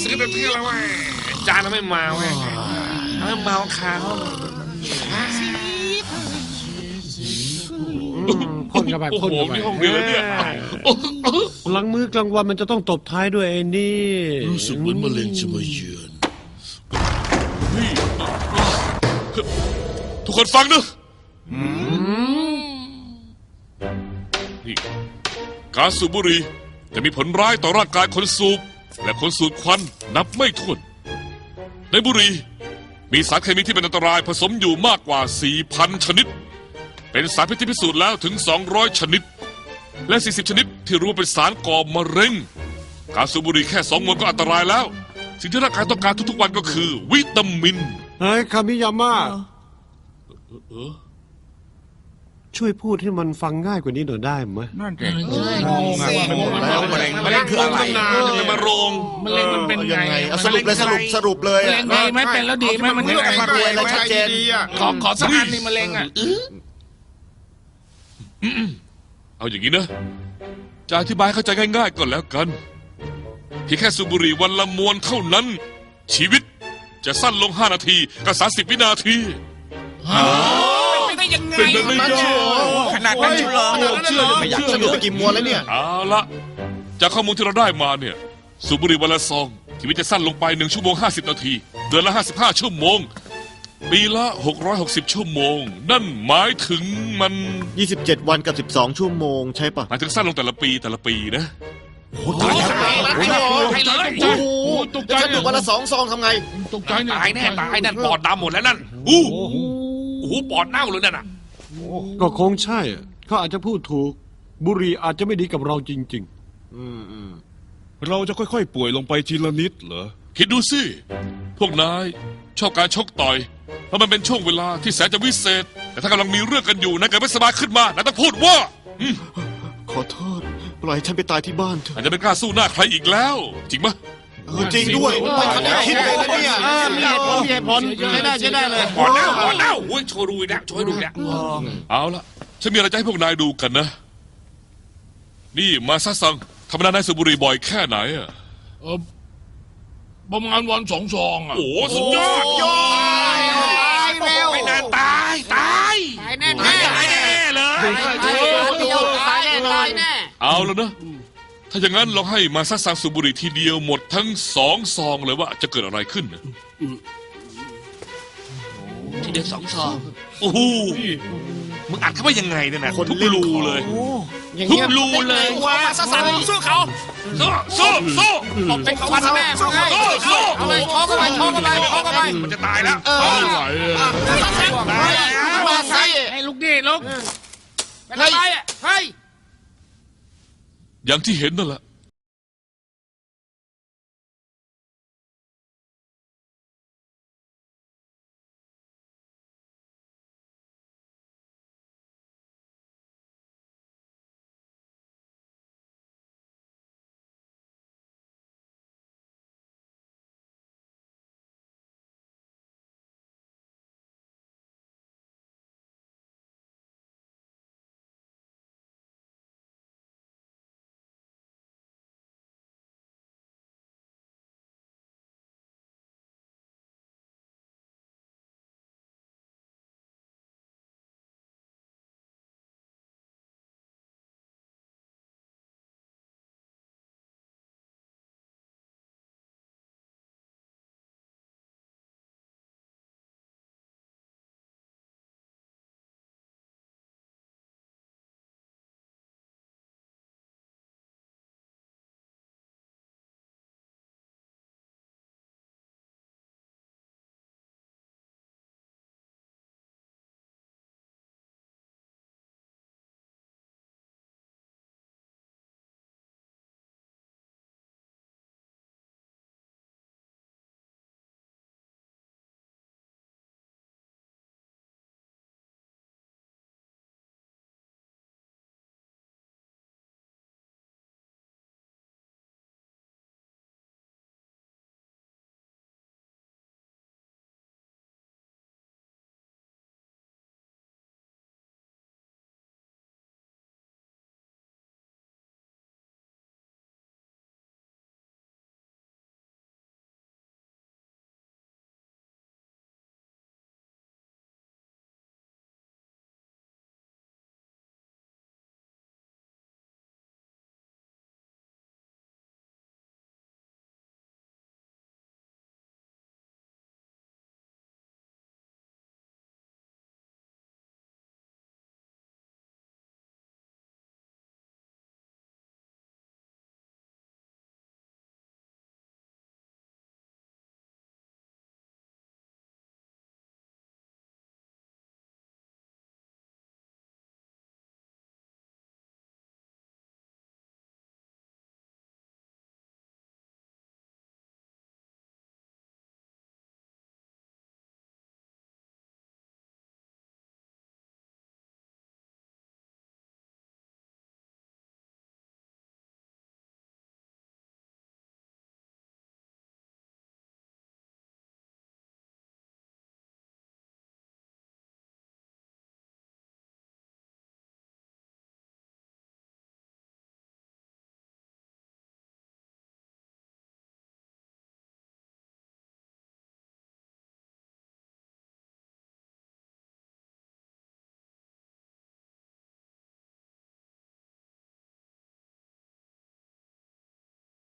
ซื้อเต็มที่แล้วเว้ยจานทำไม่มาเว้ยทำให้เมาขาวพ่นเข้าไปโอ้โหพ่นเข้าไปมีห้องเดียวเนี่ยหลังมื้อกลางวันมันจะต้องตบท้ายด้วยไอ้นี่รู้สึกเหมือนมะเร็งจะมาเยือนทุกคนฟังนะนี่การสูบบุหรี่จะมีผลร้ายต่อร่างกายคนสูบ และคนสูดควันนับไม่ถ้วน ในบุหรี่มีสารเคมีที่เป็นอันตรายผสมอยู่มากกว่า 4,000 ชนิด เป็นสารพิษที่พิสูจน์แล้วถึง 200 ชนิด และ 40 ชนิดที่รู้ว่าเป็นสารก่อมะเร็ง การสูบบุหรี่แค่สองมวนก็อันตรายแล้ว สิ่งที่ร่างกายต้องการทุกๆวันก็คือ วิตามิน เฮ้ยคามิยาม่า เออ ช่วยพูดให้มันฟังง่ายกว่านี้หน่อยได้ไหมนั่นเองงงอะว่าเป็นมะเร็งมะเร็งคืออะไรตั้งนานจะมาโรงมะเร็งมันเป็นเอาไงยังไงเอาสรุปเลยสรุปสรุปเลยมะเร็อะงดีไหมเป็นแล้วดีไหมมันยังไงมารวยแล้วชัดเจนขอขอสักอันนี่มะเร็งอะเอาอย่างนี้นะจะอธิบายเข้าใจง่ายๆก็แล้วกันเพียงแค่สูบบุหรี่วันละมวนเท่านั้น ชีวิตจะสั้นลง 5 นาทีกับ30 วินาที ไม่ได้ยังไงเป็นไปไม่ได้ ขนาดนั้นเชียวเหรอ เชื่อไม่อยากสรุปไปกี่มวนแล้วเนี่ย เอาละจากข้อมูลที่เราได้มาเนี่ยสูบบุหรี่วันละซองชีวิตจะสั้นลงไป1ชั่วโมง 50 นาที เดือนละ 55 ชั่วโมง ปีละ 660 ชั่วโมง นั่นหมายถึงมัน27 วันกับ 12 ชั่วโมงใช่ปะหมายถึงสั้นลงแต่ละปีแต่ละปีนะตายแล้วให้เลยโอ้โหจะฉันดูวันละสองซองทำไง ตกใจเนี่ยตายแน่ตายนั่นปอดดำหมดแล้วนั่นอู้โอ้โห ปอดเน่าเลยนั่นน่ะ ก็คงใช่อะเขาอาจจะพูดถูก บุหรี่อาจจะไม่ดีกับเราจริงอืมอืมเราจะค่อย ๆ ป่วยลงไปทีละนิดเหรอ คิดดูสิ พวกนายชอบการชกต่อย เพราะมันเป็นช่วงเวลาที่แสนจะวิเศษ แต่ถ้ากำลังมีเรื่องกันอยู่นายเกิดไม่สบายขึ้นมานายต้องพูดว่าขอโทษ ปล่อยฉันไปตายที่บ้านเถอาจอะจะไม่กล้าสู้หน้าใครอีกแล้ว จริงปะ เออจริงด้วยไม่ทันได้คิดเลยนะเนี่ยๆมีเหตุผลมีเหตุผลใช้ได้ใช้ได้เลยปอดเน่าปอดเน่าโอ้ยโชว์ดูอีกแล้วโชว์ให้ดูอีกแล้วเอาละฉันมีอะไรจะให้พวกนายดูกันนะ นี่มาซะซังธรรมดานายสูบบุหรี่บ่อยแค่ไหนอะเออประมาณวันสองซองอะโอ้โหสุดยอดไม่นานตายตายตายแน่ตายแน่เลย ตายแน่ตายแน่ เอาแล้วนะ ถ้าอย่างนั้นลองให้มาซะซังสูบบุหรี่ทีเดียวหมดทั้งสองซองเลยว่าจะเกิดอะไรขึ้นนะทีเดียวสองซองโอ้โหมึงอัดเข้าไปยังไงเนี่ยนะคนทุกลิ้นรูขอเลยทุกรูเลยว่าสสันสู้เขาสู้สู้สู้เป็นควันแม่สู้เขาสู้เอาเลยช็อกเข้าไปช็อกเข้าไปช็อกเข้าไปมันจะตายแล้วไม่ไหวอะมาใส่ให้ลูกดิลูกเป็นอะไรอะเฮ้ย อย่างที่เห็นนั่นแหละ